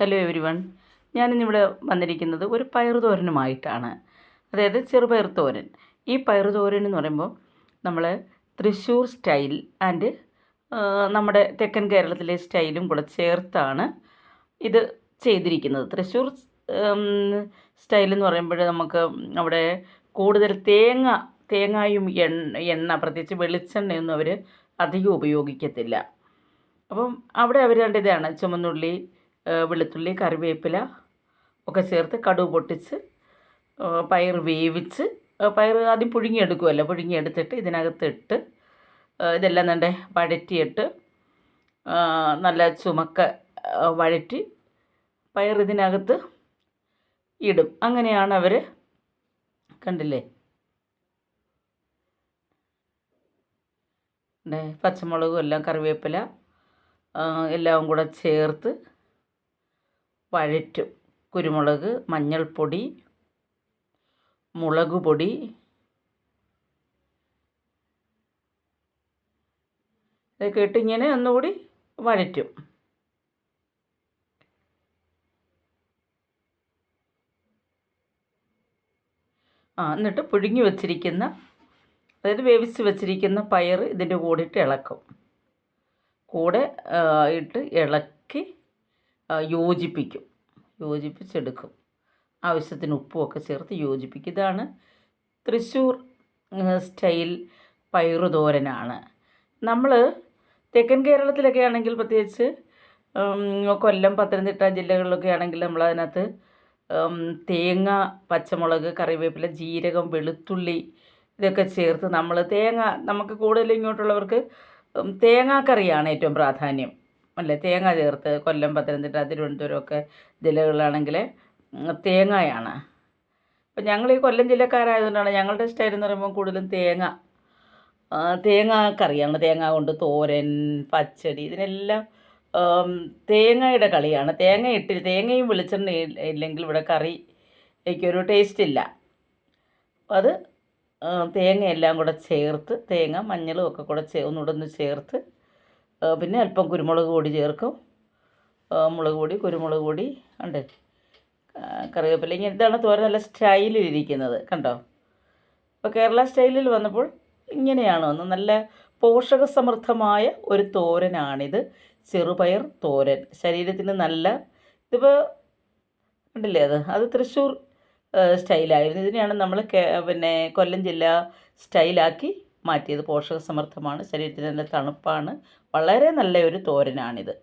Hello every one ഞാനിന്നിവിടെ വന്നിരിക്കുന്നത് ഒരു പയറുതോരനുമായിട്ടാണ്. അതായത് ചെറുപയർ തോരൻ ഈ പയറുതോരൻ എന്ന് പറയുമ്പോൾ നമ്മൾ തൃശ്ശൂർ സ്റ്റൈൽ ആൻഡ് നമ്മുടെ തെക്കൻ കേരളത്തിലെ സ്റ്റൈലും കൂടെ ചേർത്താണ് ഇത് ചെയ്തിരിക്കുന്നത്. തൃശ്ശൂർ സ്റ്റൈൽ എന്ന് പറയുമ്പോൾ നമുക്ക് അവിടെ കൂടുതൽ തേങ്ങ തേങ്ങായും എണ്ണ എണ്ണ പ്രത്യേകിച്ച് വെളിച്ചെണ്ണയൊന്നും അവർ അധികം ഉപയോഗിക്കത്തില്ല. അപ്പം അവിടെ അവർ ഇതാണ് ചുമന്നുള്ളി വെളുത്തുള്ളി കറിവേപ്പില ഒക്കെ ചേർത്ത് കടുക് പൊട്ടിച്ച് പയർ വേവിച്ച് പയർ ആദ്യം പുഴുങ്ങിയെടുക്കുമല്ലോ പുഴുങ്ങിയെടുത്തിട്ട് ഇതിനകത്തിട്ട് ഇതെല്ലാം നല്ല വഴറ്റിയിട്ട് നല്ല ചുമക്ക വഴറ്റി പയർ ഇതിനകത്ത് ഇടും. അങ്ങനെയാണ് അവർ കണ്ടില്ലേ? പച്ചമുളകും എല്ലാം കറിവേപ്പില എല്ലാം കൂടെ ചേർത്ത് വഴറ്റും കുരുമുളക് മഞ്ഞൾപ്പൊടി മുളക് പൊടി ഇതൊക്കെ ഇട്ട് ഇങ്ങനെ ഒന്നുകൂടി വഴറ്റും. ആ എന്നിട്ട് പുഴുങ്ങി വച്ചിരിക്കുന്ന അതായത് വേവിച്ച് വെച്ചിരിക്കുന്ന പയർ ഇതിന്റെ കൂടെ ഇട്ട് ഇളക്കും. കൂടെ ഇട്ട് ഇളക്കി യോജിപ്പിക്കും. യോജിപ്പിച്ചെടുക്കും. ആവശ്യത്തിന് ഉപ്പുമൊക്കെ ചേർത്ത് യോജിപ്പിക്കും. ഇതാണ് തൃശ്ശൂർ സ്റ്റൈൽ പയറുതോരനാണ് നമ്മൾ തെക്കൻ കേരളത്തിലൊക്കെ ആണെങ്കിൽ പ്രത്യേകിച്ച് കൊല്ലം പത്തനംതിട്ട ജില്ലകളിലൊക്കെ ആണെങ്കിൽ നമ്മളതിനകത്ത് തേങ്ങ പച്ചമുളക് കറിവേപ്പില ജീരകം വെളുത്തുള്ളി ഇതൊക്കെ ചേർത്ത് നമ്മൾ തേങ്ങ നമുക്ക് കൂടുതൽ ഇങ്ങോട്ടുള്ളവർക്ക് തേങ്ങാക്കറിയാണ് ഏറ്റവും പ്രാധാന്യം. അല്ലേ? തേങ്ങ ചേർത്ത് കൊല്ലം പത്തനംതിട്ട തിരുവനന്തപുരമൊക്കെ ജില്ലകളിലാണെങ്കിൽ തേങ്ങയാണ്. അപ്പം ഞങ്ങൾ ഈ കൊല്ലം ജില്ലക്കാരായതുകൊണ്ടാണ് ഞങ്ങളുടെ സ്റ്റൈൽ എന്ന് പറയുമ്പോൾ കൂടുതലും തേങ്ങ തേങ്ങ കറിയാണ്. തേങ്ങ കൊണ്ട് തോരൻ പച്ചടി ഇതിനെല്ലാം തേങ്ങയുടെ കളിയാണ്. തേങ്ങ ഇട്ട് തേങ്ങയും വെളിച്ചെണ്ണ ഇല്ലെങ്കിൽ ഇവിടെ കറി എനിക്കൊരു ടേസ്റ്റ് ഇല്ല. അത് തേങ്ങയെല്ലാം കൂടെ ചേർത്ത് തേങ്ങ മഞ്ഞളും ഒക്കെ കൂടെ ഒന്നുകൂടെ ഒന്ന് ചേർത്ത് പിന്നെ അല്പം കുരുമുളക് പൊടി ചേർക്കും. മുളക് പൊടി കുരുമുളക് പൊടി ഉണ്ട് കറിവേപ്പില. ഇങ്ങനെ ഇതാണ് തോരൻ നല്ല സ്റ്റൈലിലിരിക്കുന്നത് കണ്ടോ? ഇപ്പോൾ കേരള സ്റ്റൈലിൽ വന്നപ്പോൾ ഇങ്ങനെയാണ് ഒന്ന് നല്ല പോഷകസമൃദ്ധമായ ഒരു തോരനാണിത്. ചെറുപയർ തോരൻ. ശരീരത്തിന് നല്ല ഇതിപ്പോൾ ഉണ്ടല്ലേ അത്? അത് തൃശ്ശൂർ സ്റ്റൈലായിരുന്നു ഇതിനെയാണ് നമ്മൾ പിന്നെ കൊല്ലം ജില്ല സ്റ്റൈലാക്കി മാറ്റിയത് പോഷകസമൃദ്ധമാണ്. ശരീരത്തിന് നല്ല തണുപ്പാണ്. വളരെ നല്ല ഒരു തോരനാണിത്.